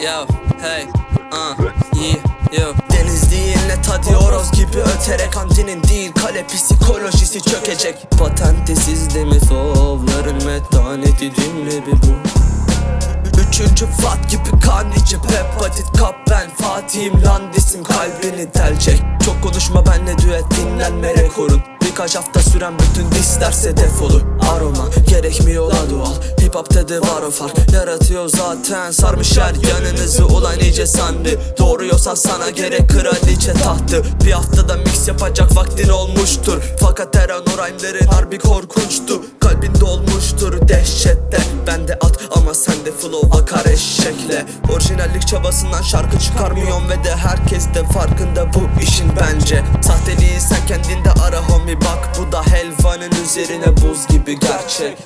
Yo, hey, uh, yeah, yo. Deniz değil ne tadıyoruz gibi öterek Kantinin değil kale psikolojisi çökecek. Patenti sizde mi fovların metaneti dinle bir bu. Üçüncü Fat gibi kanici Hepatit kap ben Fatih'im lan disim kalbini delecek Çok konuşma benle düet dinlenme rekorun. Birkaç hafta süren bütün dislerse defolu Aroma Tadı var o fark Yaratıyor zaten. Sarmış her yanınızı Ulan iyice sandı Doğruyorsan sana gerek kraliçe tahtı. Bir haftada mix yapacak vaktin olmuştur. Fakat her an o rhyme'lerin harbi korkunçtu. Kalbin dolmuştur dehşette Bende at ama sende flow akar eşekle. Orijinallik çabasından şarkı çıkarmıyorum Ve de herkes de farkında bu işin bence. Sahteliği sen kendinde ara homie bak Bu da helvanın üzerine buz gibi gerçek